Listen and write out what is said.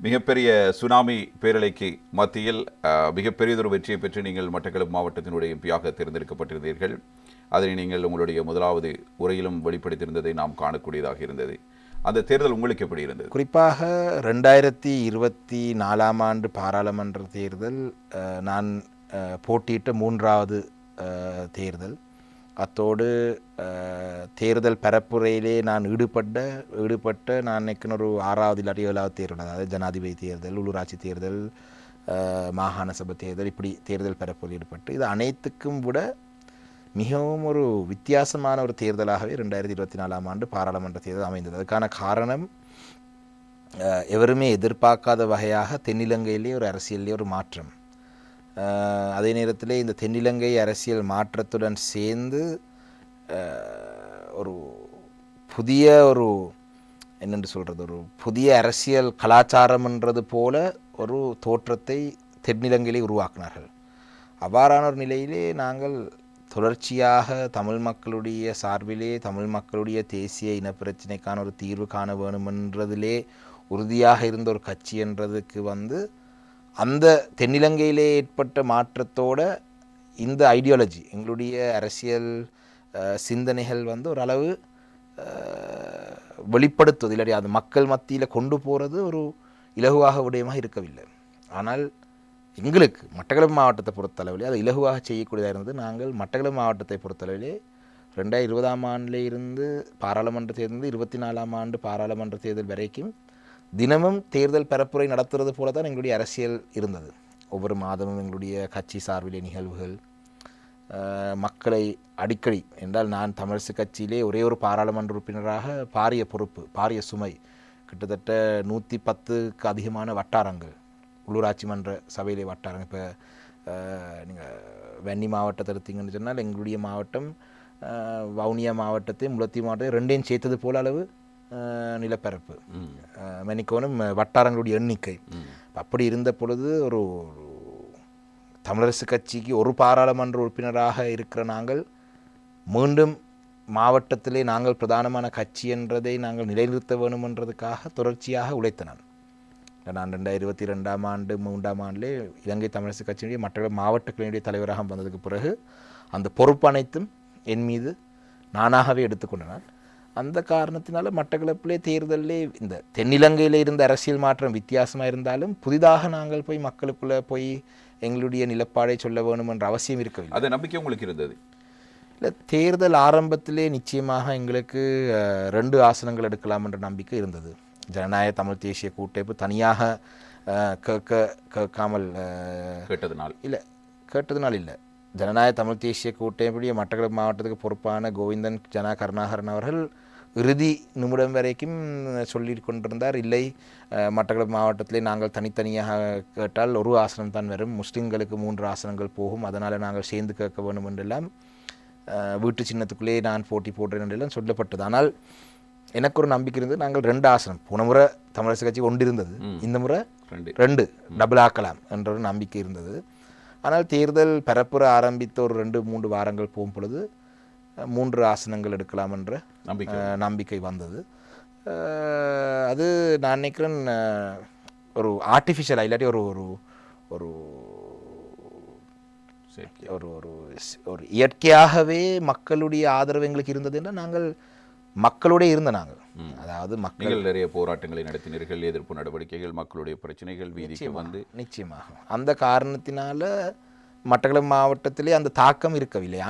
மிகப்பெரிய சுனாமி பேரலைக்கு மத்தியில் மிகப்பெரியதொரு வெற்றியை பெற்று நீங்கள் மட்டக்களப்பு மாவட்டத்தினுடைய எம்பியாக தேர்ந்தெடுக்கப்பட்டிருந்தீர்கள். அதனை நீங்கள் உங்களுடைய முதலாவது உரையிலும் வெளிப்படுத்தியிருந்ததை நாம் காணக்கூடியதாக இருந்தது. அந்த தேர்தல் உங்களுக்கு எப்படி இருந்தது? குறிப்பாக ரெண்டாயிரத்தி இருபத்தி நாலாம் ஆண்டு பாராளுமன்ற தேர்தல் நான் போட்டியிட்ட மூன்றாவது தேர்தல். அத்தோடு தேர்தல் பரப்புரையிலே நான் ஈடுபட்ட ஈடுபட்ட நான் நினைக்கிற ஒரு ஆறாவது இல்லாட்டி ஏழாவது தேர்தல் அதாவது ஜனாதிபதி தேர்தல் உள்ளூராட்சி தேர்தல் மாகாண சபை தேர்தல் இப்படி தேர்தல் பரப்புரையில் ஈடுபட்டு இது அனைத்துக்கும் விட மிகவும் ஒரு வித்தியாசமான ஒரு தேர்தலாகவே ரெண்டாயிரத்தி இருபத்தி நாலாம் ஆண்டு பாராளுமன்ற தேர்தல் அமைந்தது. அதுக்கான காரணம் எவருமே எதிர்பார்க்காத வகையாக தென்னிலங்கையிலே ஒரு அரசியல்லேயே ஒரு மாற்றம். அதே நேரத்தில் இந்த தென்னிலங்கை அரசியல் மாற்றத்துடன் சேர்ந்து ஒரு புதிய ஒரு என்னென்று சொல்கிறது ஒரு புதிய அரசியல் கலாச்சாரம்ன்றது போல ஒரு தோற்றத்தை தென்னிலங்கையிலே உருவாக்கினார்கள். அவ்வாறான ஒரு நிலையிலே நாங்கள் தொடர்ச்சியாக தமிழ் மக்களுடைய சார்பிலே தமிழ் மக்களுடைய தேசிய இனப்பிரச்சினைக்கான ஒரு தீர்வு காண வேணுமென்றதிலே உறுதியாக இருந்த ஒரு கட்சி என்றதுக்கு வந்து அந்த தென்னிலங்கையிலே ஏற்பட்ட மாற்றத்தோட இந்த ஐடியாலஜி எங்களுடைய அரசியல் சிந்தனைகள் வந்து ஓரளவு வெளிப்படுத்துவது இல்லாட்டி அது மக்கள் மத்தியில் கொண்டு போகிறது ஒரு இலகுவாக விடயமாக இருக்கவில்லை. ஆனால் எங்களுக்கு மட்டக்களப்பு மாவட்டத்தை பொறுத்தளவிலே அது இலகுவாக செய்யக்கூடியதாக இருந்தது. நாங்கள் மட்டக்களப்பு மாவட்டத்தை பொறுத்தளவிலே ரெண்டாயிரத்தி இருபதாம் ஆண்டில் இருந்து பாராளுமன்ற தேர்தல் இருபத்தி நாலாம் ஆண்டு பாராளுமன்ற தேர்தல் வரைக்கும் தினமும் தேர்தல் பரப்புரை நடத்துறது போல தான் எங்களுடைய அரசியல் இருந்தது. ஒவ்வொரு மாதமும் எங்களுடைய கட்சி சார்பிலே நிகழ்வுகள் மக்களை அடிக்கடி என்றால் நான் தமிழரசு கட்சியிலே ஒரே ஒரு பாராளுமன்ற உறுப்பினராக பாரிய பொறுப்பு பாரிய சுமை கிட்டத்தட்ட நூற்றி பத்துக்கு அதிகமான வட்டாரங்கள் உள்ளூராட்சி மன்ற சபையிலே வட்டாரங்கள். இப்போ நீங்கள் வெண்ணி மாவட்டத்தை எடுத்தீங்கன்னு சொன்னால் எங்களுடைய மாவட்டம் வவுனியா மாவட்டத்தை முலத்தி மாவட்டத்தையும் ரெண்டையும் சேர்த்தது போல அளவு நிலப்பரப்பு. அஹ், மன்னிக்கோணும் வட்டாரங்களுடைய எண்ணிக்கை. அப்படி இருந்த பொழுது ஒரு தமிழரசு கட்சிக்கு ஒரு பாராளுமன்ற உறுப்பினராக இருக்கிற நாங்கள் மீண்டும் மாவட்டத்திலே நாங்கள் பிரதானமான கட்சி என்றதை நாங்கள் நிலைநிறுத்த வேணுமென்றதுக்காக தொடர்ச்சியாக உழைத்த நான் நான் ரெண்டாயிரத்தி இருபத்தி ரெண்டாம் ஆண்டு மூன்றாம் ஆண்டிலே இலங்கை தமிழரசு கட்சியினுடைய மற்ற மாவட்ட கிளையினுடைய தலைவராக வந்ததுக்கு பிறகு அந்த பொறுப்பு அனைத்தும் என் மீது நானாகவே எடுத்துக்கொண்டேன் அந்த காரணத்தினால மட்டக்களப்பிலே தேர்தலிலே இந்த தென்னிலங்கையில் இருந்த அரசியல் மாற்றம் வித்தியாசமாக இருந்தாலும் புதிதாக நாங்கள் போய் மக்களுக்குள்ளே போய் எங்களுடைய நிலப்பாடை சொல்ல வேணும் என்ற அவசியம் இருக்கவில்லை. அது நம்பிக்கை உங்களுக்கு இருந்தது? இல்லை தேர்தல் ஆரம்பத்திலே நிச்சயமாக எங்களுக்கு ரெண்டு ஆசனங்கள் எடுக்கலாம் என்ற நம்பிக்கை இருந்தது. ஜனநாயக தமிழ் தேசிய கூட்டமைப்பு தனியாக கேட்க கேட்காமல் கேட்டதனால். இல்லை கேட்டதுனால இல்லை. ஜனநாயக தமிழ் தேசிய கூட்டமைப்புடைய மட்டக்களப்பு மாவட்டத்துக்கு பொறுப்பான கோவிந்தன் ஜனா கருணாகரன் அவர்கள் இறுதி நிமிடம் வரைக்கும் சொல்லி கொண்டிருந்தார். இல்லை மட்டக்களப்பு மாவட்டத்திலே நாங்கள் தனித்தனியாக கேட்டால் ஒரு ஆசனம் தான் வரும். முஸ்லிம்களுக்கு மூன்று ஆசனங்கள் போகும். அதனால் நாங்கள் சேர்ந்து கேட்க வேண்டும் என்றெல்லாம் வீட்டு சின்னத்துக்குள்ளே நான் போட்டி போடுறேன் என்றெல்லாம் சொல்லப்பட்டது. ஆனால் எனக்கு ஒரு நம்பிக்கை இருந்தது. நாங்கள் ரெண்டு ஆசனம் போன முறை தமிழரசு கட்சி ஒன்று இருந்தது இந்த முறை ரெண்டு. டபுள் ஆக்கலாம் என்ற ஒரு நம்பிக்கை இருந்தது. ஆனால் தேர்தல் பரப்புர ஆரம்பித்த ஒரு ரெண்டு மூன்று வாரங்கள் போகும் பொழுது மூன்று ஆசனங்கள் எடுக்கலாம் என்ற நம்பிக்கை நம்பிக்கை வந்தது. அது நான் நினைக்கிறேன் ஒரு ஆர்டிஃபிஷியலாக இல்லாட்டி ஒரு ஒரு ஒரு ஒரு ஒரு இயற்கையாகவே மக்களுடைய ஆதரவு எங்களுக்கு இருந்ததுன்னா நாங்கள் மக்களோட இருந்த நாங்கள். அதாவது மக்கள் நிறைய போராட்டங்களை நடத்தினீர்கள் எதிர்ப்பு நடவடிக்கைகள் மக்களுடைய பிரச்சனைகள் வீதிக்கு வந்து. நிச்சயமாக. அந்த காரணத்தினால மட்டக்களப்பு மாவட்டத்திலே அந்த தாக்கம் இருக்கவில்லை.